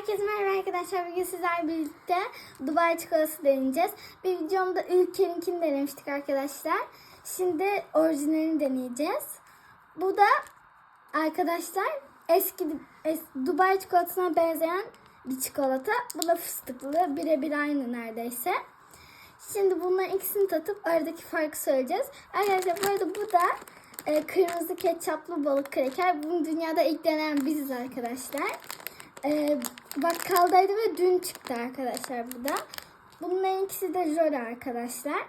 Herkese merhaba arkadaşlar. Bugün sizlerle birlikte Dubai çikolatası deneyeceğiz. Bir videomda ülkeninkini denemiştik arkadaşlar. Şimdi orijinalini deneyeceğiz. Bu da arkadaşlar eski es- Dubai çikolatasına benzeyen bir çikolata. Bu da fıstıklı. Birebir aynı neredeyse. Şimdi bunların ikisini tatıp aradaki farkı söyleyeceğiz. Arkadaşlar bu arada bu da e, kırmızı ketçaplı balık kreker. Bunu dünyada ilk deneyen biziz arkadaşlar. E, bakkaldaydı ve dün çıktı arkadaşlar bu da. Bunların ikisi de jöle arkadaşlar.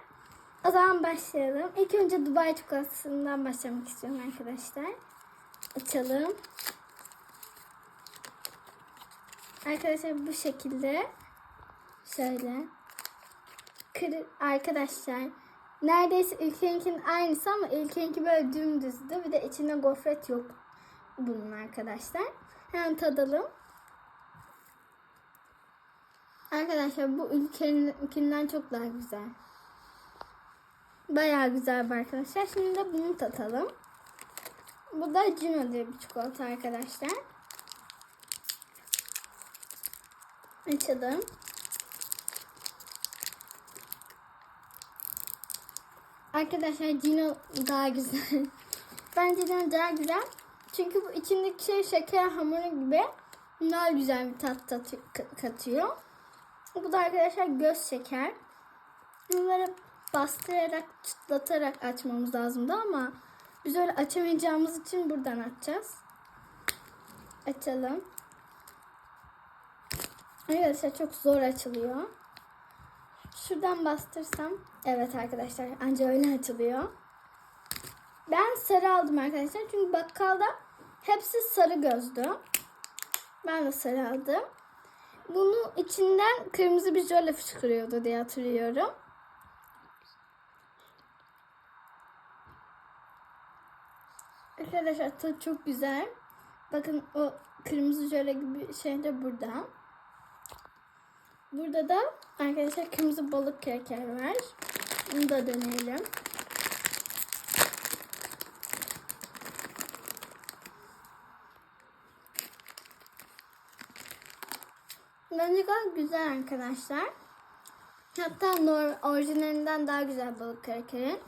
O zaman başlayalım. İlk önce Dubai çikolatasından başlamak istiyorum arkadaşlar. Açalım. Arkadaşlar bu şekilde. Şöyle. Kır, arkadaşlar neredeyse ülkeninkinin aynısı ama ülkeninki böyle dümdüzdü. Bir de içinde gofret yok bunun arkadaşlar. Hemen tadalım. Arkarkadaşlar bu ülkeninkinden çok daha güzel. Bayağı güzel arkadaşlar. Şimdi de bunu tatalım. Bu da Cino diye bir çikolata arkadaşlar. Açalım. Arkadaşlar Cino daha güzel. Bence Cino daha güzel. Çünkü bu içindeki şey şeker hamuru gibi daha güzel bir tat- katıyor. Bu da arkadaşlar göz şeker. Bunları bastırarak, çıtlatarak açmamız lazımdı ama biz öyle açamayacağımız için buradan açacağız. Açalım. Arkadaşlar çok zor açılıyor. Şuradan bastırsam. Evet arkadaşlar anca öyle açılıyor. Ben sarı aldım arkadaşlar. Çünkü bakkalda hepsi sarı gözdü. Ben de sarı aldım. Bunun içinden kırmızı bir jöle fışkırıyordu diye hatırlıyorum. Arkadaşlar tadı çok güzel. Bakın o kırmızı jöle gibi şey de burada. Burada da arkadaşlar kırmızı balık kreker var. Bunu da deneyelim. Bence gayet güzel arkadaşlar. Hatta orijinalinden daha güzel balık krekeri.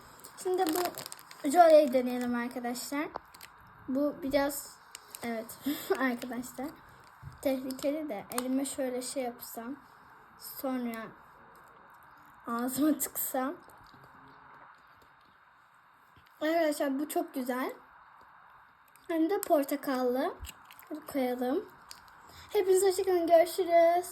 Şimdi bu Jole'yi deneyelim arkadaşlar. Bu biraz evet arkadaşlar tehlikeli de elime şöyle şey yapsam sonra ağzıma tıksam arkadaşlar bu çok güzel hem de portakallı koyalım hepinize hoşçakalın görüşürüz